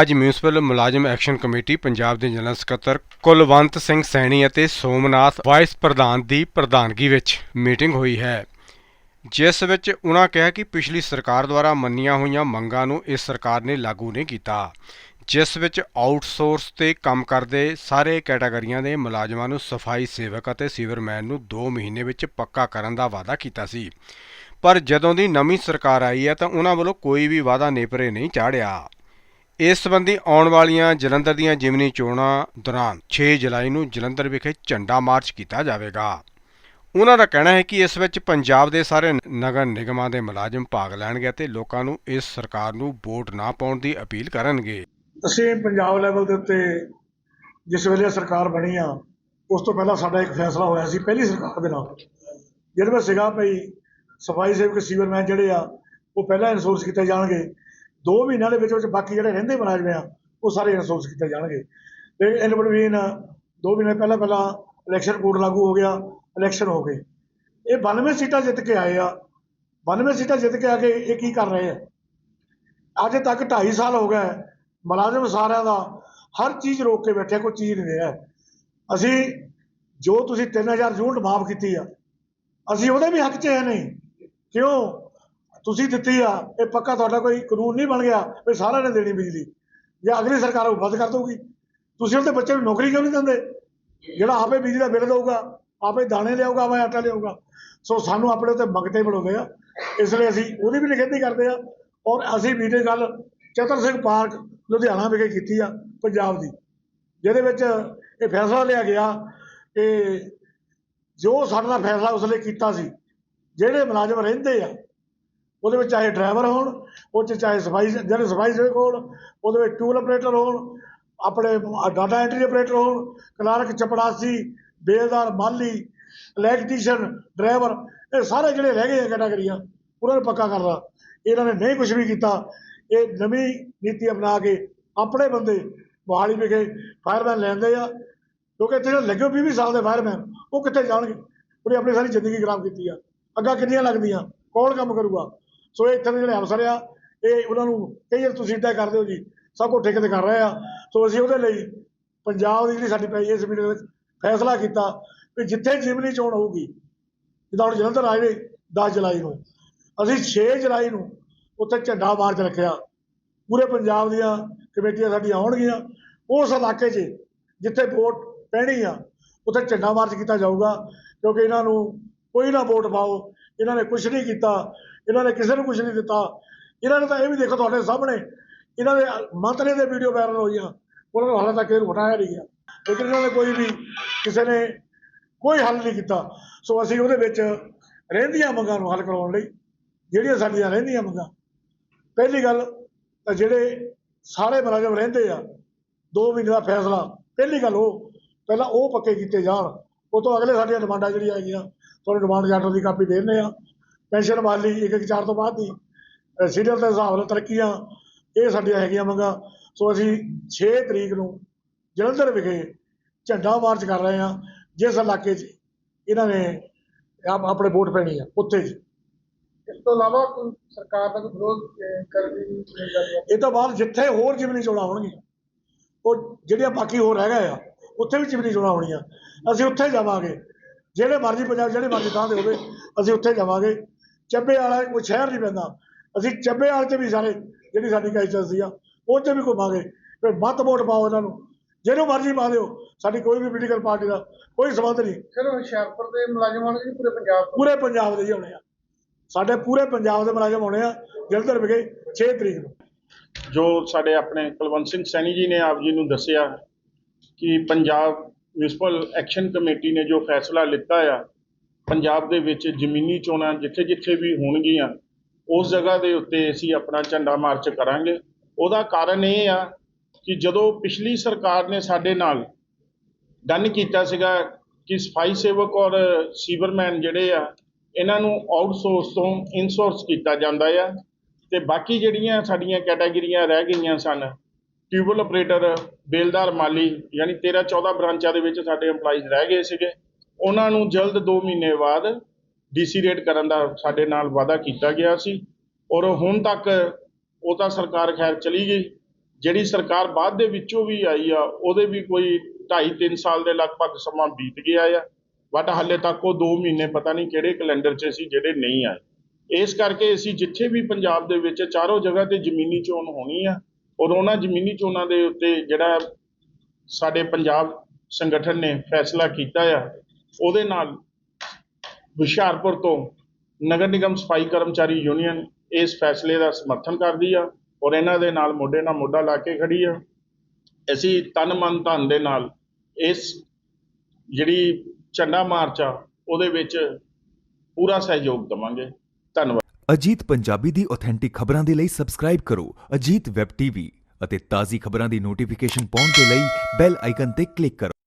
ਅੱਜ ਮਿਊਨਿਸਪਲ ਮੁਲਾਜ਼ਮ action committee Punjab ਦੇ ਜਨਰਲ ਸਕੱਤਰ ਕੁਲਵੰਤ ਸਿੰਘ ਸੈਣੀ ਅਤੇ ਸੋਮਨਾਥ ਵਾਈਸ ਪ੍ਰਧਾਨ ਦੀ ਪ੍ਰਧਾਨਗੀ ਵਿੱਚ ਮੀਟਿੰਗ ਹੋਈ ਹੈ, ਜਿਸ ਵਿੱਚ ਉਹਨਾਂ ਕਿਹਾ ਕਿ ਪਿਛਲੀ ਸਰਕਾਰ ਦੁਆਰਾ ਮੰਨੀਆਂ ਹੋਈਆਂ ਮੰਗਾਂ ਨੂੰ ਇਸ ਸਰਕਾਰ ਨੇ ਲਾਗੂ ਨਹੀਂ ਕੀਤਾ, ਜਿਸ ਵਿੱਚ ਆਊਟਸੋਰਸ ਤੇ ਕੰਮ ਕਰਦੇ ਸਾਰੇ ਕੈਟਾਗਰੀਆਂ ਦੇ ਮੁਲਾਜ਼ਮਾਂ ਨੂੰ ਸਫ਼ਾਈ ਸੇਵਕ ਅਤੇ ਸੀਵਰਮੈਨ ਨੂੰ 2 ਮਹੀਨੇ ਵਿੱਚ ਪੱਕਾ ਕਰਨ ਦਾ ਵਾਅਦਾ ਕੀਤਾ ਸੀ। ਪਰ ਜਦੋਂ ਦੀ ਨਵੀਂ ਸਰਕਾਰ ਆਈ ਹੈ ਤਾਂ ਉਹਨਾਂ ਵੱਲੋਂ ਕੋਈ ਵੀ ਵਾਅਦਾ ਨੇਪਰੇ ਨਹੀਂ ਚਾੜਿਆ ਇਸ ਸਬੰਧੀ ਆਉਣ ਵਾਲੀਆਂ ਜਲੰਧਰ ਦੀਆਂ ਜਿਮਨੀ ਚੋਣਾਂ ਦੌਰਾਨ 6 ਜੁਲਾਈ ਨੂੰ ਜਲੰਧਰ ਵਿਖੇ ਝੰਡਾ ਮਾਰਚ ਕੀਤਾ ਜਾਵੇਗਾ। ਉਹਨਾਂ ਦਾ ਕਹਿਣਾ ਹੈ ਕਿ ਇਸ ਵਿੱਚ ਪੰਜਾਬ ਦੇ ਸਾਰੇ ਨਗਰ ਨਿਗਮਾਂ ਦੇ ਮੁਲਾਜ਼ਮ ਭਾਗ ਲੈਣਗੇ ਅਤੇ ਲੋਕਾਂ ਨੂੰ ਇਸ ਸਰਕਾਰ ਨੂੰ ਵੋਟ ਨਾ ਪਾਉਣ ਦੀ ਅਪੀਲ ਕਰਨਗੇ। ਅਸੀਂ ਪੰਜਾਬ ਲੈਵਲ ਦੇ ਉੱਤੇ ਜਿਸ ਵੇਲੇ ਸਰਕਾਰ ਬਣੀ ਆ, ਉਸ ਤੋਂ ਪਹਿਲਾਂ ਸਾਡਾ ਇੱਕ ਫੈਸਲਾ ਹੋਇਆ ਸੀ, ਪਹਿਲੀ ਸਰਕਾਰ ਦੇ ਨਾਲ। ਜਿਹਦੇ ਵਿੱਚ ਸੀਗਾ ਭਈ ਸਫ਼ਾਈ ਸੇਵਕ ਸੀਵਰਮੈਨ ਜਿਹੜੇ ਆ, ਉਹ ਪਹਿਲਾਂ ਇਨਸੋਰਸ ਕੀਤੇ ਜਾਣਗੇ। ਦੋ ਮਹੀਨਿਆਂ ਦੇ ਵਿੱਚ ਵਿੱਚ ਬਾਕੀ ਜਿਹੜੇ ਰਹਿੰਦੇ ਮੁਲਾਜ਼ਮ ਆ, ਉਹ ਸਾਰੇ ਇਨਸੋਰਸ ਕੀਤੇ ਜਾਣਗੇ। ਤੇ ਇਨ ਬਿਟਵੀਨ ਦੋ ਮਹੀਨੇ ਪਹਿਲਾਂ ਪਹਿਲਾਂ ਇਲੈਕਸ਼ਨ ਕੋਡ ਲਾਗੂ ਹੋ ਗਿਆ ਇਲੈਕਸ਼ਨ ਹੋ ਗਏ। ਇਹ 92 ਸੀਟਾਂ ਜਿੱਤ ਕੇ ਆਏ ਆ। 92 ਸੀਟਾਂ ਜਿੱਤ ਕੇ ਆ ਕੇ ਇਹ ਕੀ ਕਰ ਰਹੇ ਆ? ਅੱਜ ਤੱਕ 2.5 ਸਾਲ ਹੋ ਗਏ, ਮੁਲਾਜ਼ਮ ਸਾਰਿਆਂ ਦਾ ਹਰ ਚੀਜ਼ ਰੋਕ ਕੇ ਬੈਠੇ ਕੋਈ ਚੀਜ਼ ਨਹੀਂ ਰਿਹਾ। ਅਸੀਂ ਜੋ ਤੁਸੀਂ 3000 ਯੂਨਿਟ ਮਾਫ ਕੀਤੀ ਆ, ਅਸੀਂ ਉਹਦੇ ਵੀ ਹੱਕ 'ਚ ਹੈ ਨਹੀਂ। ਕਿਉਂ? ਤੁਸੀਂ ਦਿੱਤੀ ਆ, ਇਹ ਪੱਕਾ ਤੁਹਾਡਾ ਕੋਈ ਕਾਨੂੰਨ ਨਹੀਂ ਬਣ ਗਿਆ ਵੀ ਸਾਰਿਆਂ ਨੇ ਦੇਣੀ ਬਿਜਲੀ। ਜਾਂ ਅਗਲੀ ਸਰਕਾਰ ਉਹ ਬੰਦ ਕਰ ਦਊਗੀ। ਤੁਸੀਂ ਉਹਦੇ ਬੱਚੇ ਨੂੰ ਨੌਕਰੀ ਕਿਉਂ ਨਹੀਂ ਦਿੰਦੇ? ਜਿਹੜਾ ਆਪੇ ਬਿਜਲੀ ਦਾ ਬਿੱਲ ਦਊਗਾ, ਆਪੇ ਦਾਣੇ ਲਿਆਊਗਾ, ਆਪੇ ਆਟਾ ਲਿਆਊਗਾ। ਸੋ ਸਾਨੂੰ ਆਪਣੇ ਉੱਤੇ ਮੰਗਤੇ ਬਣਾਉਂਦੇ ਆ। ਇਸ ਲਈ ਅਸੀਂ ਉਹਦੀ ਵੀ ਨਿਖੇਧੀ ਕਰਦੇ ਆ। ਔਰ ਅਸੀਂ ਮੀਟਿੰਗ ਗੱਲ ਚਤਰ ਸਿੰਘ ਪਾਰਕ, ਲੁਧਿਆਣਾ ਵਿਖੇ ਕੀਤੀ ਆ, ਪੰਜਾਬ ਦੀ। ਜਿਹਦੇ ਵਿੱਚ ਇਹ ਫੈਸਲਾ ਲਿਆ ਗਿਆ ਕਿ ਜੋ ਸਾਡੇ ਨਾਲ ਫੈਸਲਾ ਉਸ ਲਈ ਕੀਤਾ ਸੀ, ਜਿਹੜੇ ਮੁਲਾਜ਼ਮ ਰਹਿੰਦੇ ਆ ਉਹਦੇ ਵਿੱਚ ਚਾਹੇ ਡਰਾਈਵਰ ਹੋਣ, ਉਹ 'ਚ ਚਾਹੇ ਸਫ਼ਾਈ ਜਿਹੜੇ ਸਫ਼ਾਈ ਸੇਵਕ ਹੋਣ, ਉਹਦੇ ਵਿੱਚ ਟੂਲ ਆਪਰੇਟਰ ਹੋਣ, ਆਪਣੇ ਡਾਟਾ ਐਂਟਰੀ ਆਪਰੇਟਰ ਹੋਣ, ਕਲਰਕ ਚਪੜਾਸੀ, ਬੇਲਦਾਰ, ਮਾਲੀ, ਇਲੈਕਟ੍ਰੀਸ਼ੀਅਨ, ਡਰਾਈਵਰ, ਇਹ ਸਾਰੇ ਜਿਹੜੇ ਰਹਿ ਗਏ ਆ ਕੈਟਾਗਰੀਆਂ, ਉਹਨਾਂ ਨੂੰ ਪੱਕਾ ਕਰਦਾ। ਇਹਨਾਂ ਨੇ ਨਹੀਂ ਕੁਝ ਵੀ ਕੀਤਾ। ਇਹ ਨਵੀਂ ਨੀਤੀ ਅਪਣਾ ਕੇ ਆਪਣੇ ਬੰਦੇ ਮੋਹਾਲੀ ਵਿਖੇ ਫਾਇਰਮੈਨ ਲੈਂਦੇ ਆ, ਕਿਉਂਕਿ ਇੱਥੇ ਜਿਹੜੇ ਲੱਗੇ 20 ਸਾਲ ਦੇ ਫਾਇਰਮੈਨ, ਉਹ ਕਿੱਥੇ ਜਾਣਗੇ? ਉਹਨੇ ਆਪਣੀ ਸਾਰੀ ਜ਼ਿੰਦਗੀ ਖਰਾਬ ਕੀਤੀ ਆ। ਅੱਗਾ ਕਿੰਨੀਆਂ ਲੱਗਦੀਆਂ? ਕੌਣ ਕੰਮ ਕਰੂਗਾ? ਸੋ ਇਹ ਇੱਥੇ ਦੇ ਜਿਹੜੇ ਅਫਸਰ ਆ, ਇਹ ਉਹਨਾਂ ਨੂੰ ਕਈ ਵਾਰ ਤੁਸੀਂ ਇੱਦਾਂ ਕਰਦੇ ਹੋ ਜੀ, ਸਭ ਕੁਝ ਠੇਕੇ ਤੇ ਕਰ ਰਹੇ ਆ। ਸੋ ਅਸੀਂ ਉਹਦੇ ਲਈ ਪੰਜਾਬ ਦੀ ਜਿਹੜੀ ਸਾਡੀ ਪਈ ਇਸ ਮੀਟਿੰਗ ਵਿੱਚ ਫੈਸਲਾ ਕੀਤਾ ਕਿ ਜਿੱਥੇ ਜਿਮਨੀ ਚੋਣ ਹੋਊਗੀ, ਜਿੱਦਾਂ ਹੁਣ ਜਲੰਧਰ ਆਏ ਨੇ 10 ਜੁਲਾਈ ਨੂੰ, ਅਸੀਂ 6 ਜੁਲਾਈ ਨੂੰ ਉੱਥੇ ਝੰਡਾ ਮਾਰਚ ਰੱਖਿਆ। ਪੂਰੇ ਪੰਜਾਬ ਦੀਆਂ ਕਮੇਟੀਆਂ ਸਾਡੀਆਂ ਆਉਣਗੀਆਂ। ਉਸ ਇਲਾਕੇ 'ਚ ਜਿੱਥੇ ਵੋਟ ਪੈਣੀ ਆ, ਉੱਥੇ ਝੰਡਾ ਮਾਰਚ ਕੀਤਾ ਜਾਊਗਾ, ਕਿਉਂਕਿ ਇਹਨਾਂ ਨੂੰ ਕੋਈ ਨਾ ਵੋਟ ਪਾਓ, ਇਹਨਾਂ ਨੇ ਕੁਝ ਨਹੀਂ ਕੀਤਾ। ਇਹਨਾਂ ਨੇ ਕਿਸੇ ਨੂੰ ਕੁਝ ਨਹੀਂ ਦਿੱਤਾ। ਇਹਨਾਂ ਨੇ ਤਾਂ ਇਹ ਵੀ ਦੇਖੋ ਤੁਹਾਡੇ ਸਾਹਮਣੇ, ਇਹਨਾਂ ਦੇ ਮੰਤਰੀ ਦੇ ਵੀਡੀਓ ਵਾਇਰਲ ਹੋਈਆਂ। ਉਹਨਾਂ ਨੂੰ ਹਾਲੇ ਤੱਕ ਇਹ ਉਠਾਇਆ ਨਹੀਂ ਗਿਆ। ਲੇਕਿਨ ਇਹਨਾਂ ਨੇ ਕੋਈ ਵੀ ਕਿਸੇ ਨੇ ਕੋਈ ਹੱਲ ਨਹੀਂ ਕੀਤਾ। ਸੋ ਅਸੀਂ ਉਹਦੇ ਵਿੱਚ ਰਹਿੰਦੀਆਂ ਮੰਗਾਂ ਨੂੰ ਹੱਲ ਕਰਾਉਣ ਲਈ, ਜਿਹੜੀਆਂ ਸਾਡੀਆਂ ਰਹਿੰਦੀਆਂ ਮੰਗਾਂ, ਪਹਿਲੀ ਗੱਲ ਤਾਂ ਜਿਹੜੇ ਸਾਰੇ ਮੁਲਾਜ਼ਮ ਰਹਿੰਦੇ ਆ 2 ਮਹੀਨੇ ਦਾ ਫੈਸਲਾ, ਪਹਿਲੀ ਗੱਲ ਉਹ, ਪਹਿਲਾਂ ਉਹ ਪੱਕੇ ਕੀਤੇ ਜਾਣ। ਉਹ ਤੋਂ ਅਗਲੇ ਸਾਡੀਆਂ ਡਿਮਾਂਡਾਂ ਜਿਹੜੀਆਂ ਹੈਗੀਆਂ, ਤੁਹਾਨੂੰ ਡਿਮਾਂਡ ਚਾਰਟਰ ਦੀ ਕਾਪੀ ਦੇ ਦਿੰਦੇ ਆ। ਪੈਨਸ਼ਨ ਵਾਲੀ ਇੱਕ ਇੱਕ ਚਾਰ ਤੋਂ ਬਾਅਦ ਦੀ। ਸੀਰੀਅਲ ਦੇ ਹਿਸਾਬ ਨਾਲ ਤਰੱਕੀਆਂ ਇਹ ਸਾਡੀਆਂ ਹੈਗੀਆਂ ਮੰਗਾਂ। ਸੋ ਅਸੀਂ 6 ਤਰੀਕ ਨੂੰ ਜਲੰਧਰ ਵਿਖੇ ਝੰਡਾ ਮਾਰਚ ਕਰ ਰਹੇ ਹਾਂ ਜਿਸ ਇਲਾਕੇ 'ਚ ਇਹਨਾਂ ਨੇ ਆਪ- ਆਪਣੇ ਵੋਟ ਪੈਣੀ ਆ ਉੱਥੇ ਜੀ ਇਸ ਤੋਂ ਇਲਾਵਾ ਕੋਈ ਸਰਕਾਰ ਦਾ ਕੋਈ ਵਿਰੋਧ ਕਰਨ ਇਹ ਤੋਂ ਬਾਅਦ ਜਿੱਥੇ ਹੋਰ ਜਿਮਨੀ ਚੋਣਾਂ ਹੋਣਗੀਆਂ ਉਹ ਜਿਹੜੀਆਂ ਬਾਕੀ ਹੋਰ ਰਹਿ ਗਏ ਆ ਉੱਥੇ ਵੀ ਜਿਮਨੀ ਚੋਣਾਂ ਹੋਣੀਆਂ। ਅਸੀਂ ਉੱਥੇ ਜਾਵਾਂਗੇ ਜਿਹੜੇ ਮਰਜ਼ੀ ਪੰਜਾਬ ਜਿਹੜੇ ਮਰਜ਼ੀ ਥਾਂ ਤੇ ਹੋਵੇ ਅਸੀਂ ਉੱਥੇ ਜਾਵਾਂਗੇ। ਚੱਬੇ ਵਾਲਾ ਕੋਈ ਸ਼ਹਿਰ ਨਹੀਂ ਪੈਂਦਾ। ਅਸੀਂ ਚੱਬੇ ਵਾਲੇ ਤੇ ਵੀ ਸਾਰੇ ਜਿਹੜੀ ਸਾਡੀ ਕੰਸਟੀਟੈਂਸੀ ਆ ਉਹ 'ਚ ਵੀ ਘੁੰਮਾਂਗੇ। ਫਿਰ ਮੱਤ ਵੋਟ ਪਾਓ ਇਹਨਾਂ ਨੂੰ। ਜਿਹਨੂੰ ਮਰਜ਼ੀ ਪਾ ਦਿਓ। ਸਾਡੀ ਕੋਈ ਵੀ ਪੋਲੀਟੀਕਲ ਪਾਰਟੀ ਦਾ ਕੋਈ ਸੰਬੰਧ ਨਹੀਂ। ਸਿਰਫ ਹੁਸ਼ਿਆਰਪੁਰ ਦੇ ਮੁਲਾਜ਼ਮਾਂ ਨੂੰ ਨਹੀਂ ਪੂਰੇ ਪੰਜਾਬ ਤੋਂ। ਪੂਰੇ ਪੰਜਾਬ ਦੇ ਹੀ ਹੋਣੇ ਆ। ਸਾਡੇ ਪੂਰੇ ਪੰਜਾਬ ਦੇ ਮੁਲਾਜ਼ਮ ਹੋਣੇ ਆ ਜਲੰਧਰ ਵਿਖੇ 6 ਤਰੀਕ ਨੂੰ। ਜੋ ਸਾਡੇ ਆਪਣੇ ਕੁਲਵੰਤ ਸਿੰਘ ਸੈਣੀ ਜੀ ਨੇ ਆਪ ਜੀ ਨੂੰ ਦੱਸਿਆ ਕਿ ਪੰਜਾਬ ਮਿਊਨਿਸਪਲ ਐਕਸ਼ਨ ਕਮੇਟੀ ਨੇ ਜੋ ਫੈਸਲਾ ਲਿੱਤਾ ਆ ਪੰਜਾਬ ਦੇ ਵਿੱਚ ਜ਼ਮੀਨੀ ਚੋਣਾਂ ਜਿੱਥੇ-ਜਿੱਥੇ ਵੀ ਹੋਣਗੀਆਂ, ਉਸ ਜਗ੍ਹਾ ਦੇ ਉੱਤੇ ਅਸੀਂ ਆਪਣਾ ਝੰਡਾ ਮਾਰਚ ਕਰਾਂਗੇ। ਉਹਦਾ ਕਾਰਨ ਇਹ ਆ ਕਿ ਜਦੋਂ ਪਿਛਲੀ ਸਰਕਾਰ ਨੇ ਸਾਡੇ ਨਾਲ ਡਨ ਕੀਤਾ ਸੀਗਾ ਕਿ ਸਫ਼ਾਈ ਸੇਵਕ ਔਰ ਸੀਵਰਮੈਨ ਜਿਹੜੇ ਆ, ਇਹਨਾਂ ਨੂੰ ਆਊਟਸੋਰਸ ਤੋਂ ਇਨਸੋਰਸ ਕੀਤਾ ਜਾਂਦਾ ਆ ਤੇ ਬਾਕੀ ਜਿਹੜੀਆਂ ਸਾਡੀਆਂ ਕੈਟਾਗਰੀਆਂ ਰਹਿ ਗਈਆਂ ਸਨ ਟਿਊਬਲ ਆਪਰੇਟਰ, ਬੇਲਦਾਰ ਮਾਲੀ, ਯਾਨੀ 13 14 ਬ੍ਰਾਂਚਾਂ ਦੇ ਵਿੱਚ ਸਾਡੇ EMPLOYEES ਰਹਿ ਗਏ ਸੀਗੇ। ਉਹਨਾਂ ਨੂੰ ਜਲਦ 2 ਮਹੀਨੇ ਬਾਅਦ ਡੀਸੀ ਰੇਟ ਕਰਨ ਦਾ ਸਾਡੇ ਨਾਲ ਵਾਅਦਾ ਕੀਤਾ ਗਿਆ ਸੀ। ਔਰ ਹੁਣ ਤੱਕ ਉਹ ਤਾਂ ਸਰਕਾਰ ਖੈਰ ਚਲੀ ਗਈ। ਜਿਹੜੀ ਸਰਕਾਰ ਬਾਅਦ ਦੇ ਵਿੱਚੋਂ ਵੀ ਆਈ ਆ, ਉਹਦੇ ਵੀ ਕੋਈ 2.5 3 ਸਾਲ ਦੇ ਲਗਭਗ ਸਮਾਂ ਬੀਤ ਗਿਆ ਆ। ਬਟ ਹਾਲੇ ਤੱਕ ਉਹ 2 ਮਹੀਨੇ ਪਤਾ ਨਹੀਂ ਕਿਹੜੇ ਕੈਲੰਡਰ 'ਚ ਸੀ, ਜਿਹੜੇ ਨਹੀਂ ਆਏ। ਇਸ ਕਰਕੇ ਅਸੀਂ ਜਿੱਥੇ ਵੀ ਪੰਜਾਬ ਦੇ ਵਿੱਚ ਚਾਰੋਂ ਜਗ੍ਹਾ ਤੇ ਜ਼ਮੀਨੀ ਚੋਣ ਹੋਣੀ ਆ, ਔਰ ਉਹਨਾਂ ਜ਼ਮੀਨੀ ਚੋਣਾਂ ਦੇ ਉੱਤੇ ਜਿਹੜਾ ਸਾਡੇ ਪੰਜਾਬ ਸੰਗਠਨ ਨੇ ਫੈਸਲਾ ਕੀਤਾ ਆ ਉਹਦੇ ਨਾਲ ਹੁਸ਼ਿਆਰਪੁਰ ਤੋਂ ਨਗਰ ਨਿਗਮ ਸਫ਼ਾਈ ਕਰਮਚਾਰੀ ਯੂਨੀਅਨ ਇਸ ਫੈਸਲੇ ਦਾ ਸਮਰਥਨ ਕਰਦੀ ਆ ਔਰ ਇਹਨਾਂ ਦੇ ਨਾਲ ਮੋਢੇ ਨਾਲ ਮੋਢਾ ਲਾ ਕੇ ਖੜੀ ਆ। ਅਸੀਂ ਤਨ ਮਨ ਧਨ ਦੇ ਨਾਲ ਇਸ ਜਿਹੜੀ ਝੰਡਾ ਮਾਰਚ ਆ, ਉਹਦੇ ਵਿੱਚ ਪੂਰਾ ਸਹਿਯੋਗ ਦਵਾਂਗੇ। ਧੰਨਵਾਦ। ਅਜੀਤ ਪੰਜਾਬੀ ਦੀ ਆਥੈਂਟਿਕ ਖਬਰਾਂ ਦੇ ਲਈ ਸਬਸਕ੍ਰਾਈਬ ਕਰੋ ਅਜੀਤ ਵੈਬ ਟੀਵੀ ਅਤੇ ਤਾਜ਼ੀ ਖਬਰਾਂ ਦੀ ਨੋਟੀਫਿਕੇਸ਼ਨ ਪਾਉਣ ਦੇ ਲਈ ਬੈਲ ਆਈਕਨ ਤੇ ਕਲਿੱਕ ਕਰੋ।